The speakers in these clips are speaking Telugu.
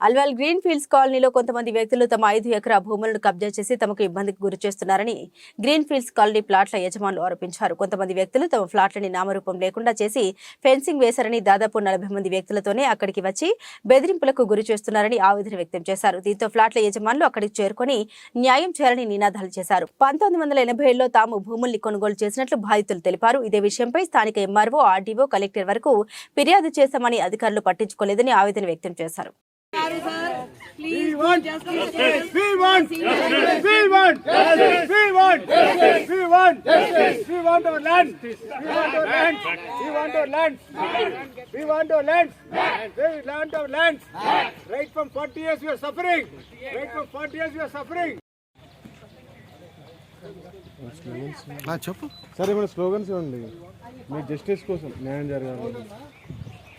అల్వాల్ గ్రీన్ ఫీల్డ్స్ కాలనీలో కొంతమంది వ్యక్తులు తమ ఐదు ఎకరా భూములను కబ్జా చేసి తమకు ఇబ్బందికి గురి చేస్తున్నారని గ్రీన్ ఫీల్డ్స్ కాలనీ ప్లాట్ల యజమానులు ఆరోపించారు. కొంతమంది వ్యక్తులు తమ ఫ్లాట్లని నామరూపం లేకుండా చేసి ఫెన్సింగ్ వేశారని దాదాపు నలభై మంది వ్యక్తులతోనే అక్కడికి వచ్చి బెదిరింపులకు గురి చేస్తున్నారని ఆవేదన వ్యక్తం చేశారు. దీంతో ఫ్లాట్ల యజమానులు అక్కడికి చేరుకొని న్యాయం చేయాలని నినాదాలు చేశారు. పంతొమ్మిది వందల ఎనభై ఏడులో తాము భూముల్ని కొనుగోలు చేసినట్లు బాధితులు తెలిపారు. ఇదే విషయంపై స్థానిక ఎంఆర్ఓ ఆర్డీఓ కలెక్టర్ వరకు ఫిర్యాదు చేశామని అధికారులు పట్టించుకోలేదని ఆవేదన వ్యక్తం చేశారు. We want justice. We want justice. We want justice. We want justice. We want justice. We want our land. We want our land. We want our land. We want our land. We want our land. Right from 40 years we are suffering. Right from 40 years we are suffering. చెప్పు సరే మన స్లోగన్స్ ఇవ్వండి మీ జస్టిస్ కోసం న్యాయం జరగాలి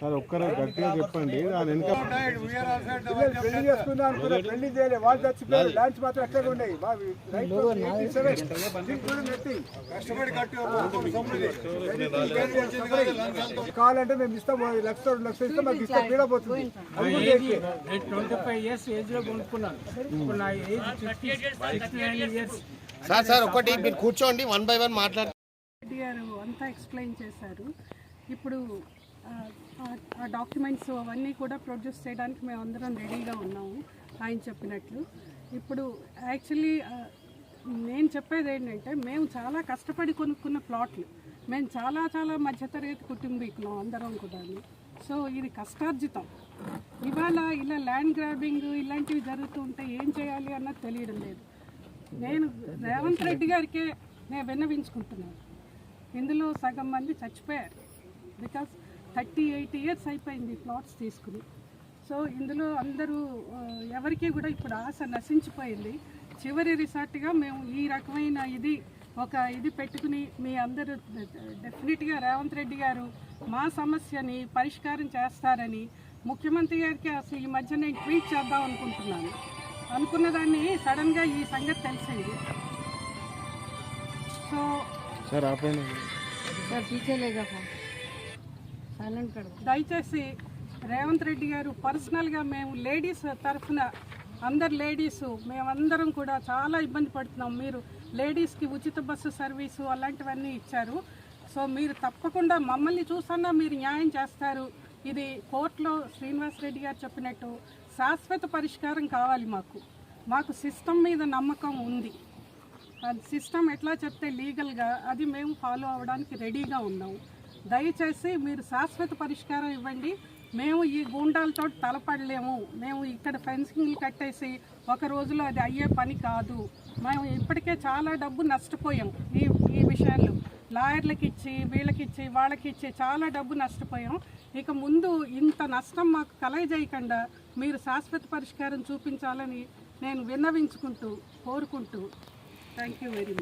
Sir ఒక్కరు గట్టిగా చెప్పండి. దాని వెనుక పెళ్ళి చేసుకుందాం అనుకున్నా పెళ్ళి చేయలే. వాళ్ళు చచ్చిపోయారు. ల్యాండ్స్ మాత్రం ఎక్కడ ఉన్నాయి. బావి రైట్ ఫ్రమ్ 87 including nothing. కష్టపడి కట్టి కావాలంటే మేము ఇస్తాం. లక్ష రెండు లక్షలు ఇస్తాం. మాకు ఇస్తాం పీడపోతుంది ట్వంటీ ఫైవ్ ఇయర్స్ ఏజ్లో కొనుక్కున్నాను. ఇప్పుడు నా age sixty sixty nine years sir sir ఒకటి మీరు కూర్చోండి. వన్ బై వన్ మాట్లాడు రెడ్డి గారు అంతా ఎక్స్ప్లెయిన్ చేశారు. ఇప్పుడు డాక్యుమెంట్స్ అవన్నీ కూడా ప్రొడ్యూస్ చేయడానికి మేము అందరం రెడీగా ఉన్నాము ఆయన చెప్పినట్లు. ఇప్పుడు యాక్చువల్లీ నేను చెప్పేది ఏంటంటే మేము చాలా కష్టపడి కొనుక్కున్న ప్లాట్లు మేము చాలా చాలా మధ్యతరగతి కుటుంబీకులం అందరం కూడా సో ఇది కష్టార్జితం. ఇవాళ ఇలా ల్యాండ్ గ్రాబింగ్ ఇలాంటివి జరుగుతూ ఉంటే ఏం చేయాలి అన్నది తెలియడం లేదు. నేను రేవంత్ రెడ్డి గారికే నేను విన్నవించుకుంటున్నాను. ఇందులో సగం మంది చచ్చిపోయారు. బికాస్ థర్టీ ఎయిట్ ఇయర్స్ అయిపోయింది ప్లాట్స్ తీసుకుని. సో ఇందులో అందరూ ఎవరికి కూడా ఇప్పుడు ఆశ నశించిపోయింది. చివరి రిసార్ట్గా మేము ఈ రకమైన ఇది ఒక ఇది పెట్టుకుని మీ అందరూ డెఫినెట్గా రేవంత్ రెడ్డి గారు మా సమస్యని పరిష్కారం చేస్తారని ముఖ్యమంత్రి గారికి అసలు ఈ మధ్య నేను ట్వీట్ చేద్దాం అనుకుంటున్నాను. అనుకున్న దాన్ని సడన్గా ఈ సంగతి తెలిసింది. సో సార్ ఆపండి దయచేసి రేవంత్ రెడ్డి గారు పర్సనల్గా మేము లేడీస్ తరఫున అందరు లేడీస్ మేమందరం కూడా చాలా ఇబ్బంది పడుతున్నాం. మీరు లేడీస్కి ఉచిత బస్సు సర్వీసు అలాంటివన్నీ ఇచ్చారు. సో మీరు తప్పకుండా మమ్మల్ని చూసన్నా మీరు న్యాయం చేస్తారు. ఇది కోర్టులో శ్రీనివాస్ రెడ్డి గారు చెప్పినట్టు శాశ్వత పరిష్కారం కావాలి మాకు. మాకు సిస్టమ్ మీద నమ్మకం ఉంది. అది సిస్టమ్ ఎట్లా చెప్తే లీగల్గా అది మేము ఫాలో అవ్వడానికి రెడీగా ఉన్నాము దయచేసి మీరు శాశ్వత పరిష్కారం ఇవ్వండి. మేము ఈ గూండాలతో తలపడలేము. మేము ఇక్కడ ఫెన్సింగ్లు కట్టేసి ఒక రోజులో అది అయ్యే పని కాదు. మేము ఇప్పటికే చాలా డబ్బు నష్టపోయాం ఈ ఈ విషయాలు. లాయర్లకి ఇచ్చి వీళ్ళకిచ్చి వాళ్ళకిచ్చి చాలా డబ్బు నష్టపోయాం. ఇక ముందు ఇంత నష్టం మాకు కలయజేయకుండా మీరు శాశ్వత పరిష్కారం చూపించాలని నేను విన్నవించుకుంటూ కోరుకుంటూ థ్యాంక్ యూ వెరీ మచ్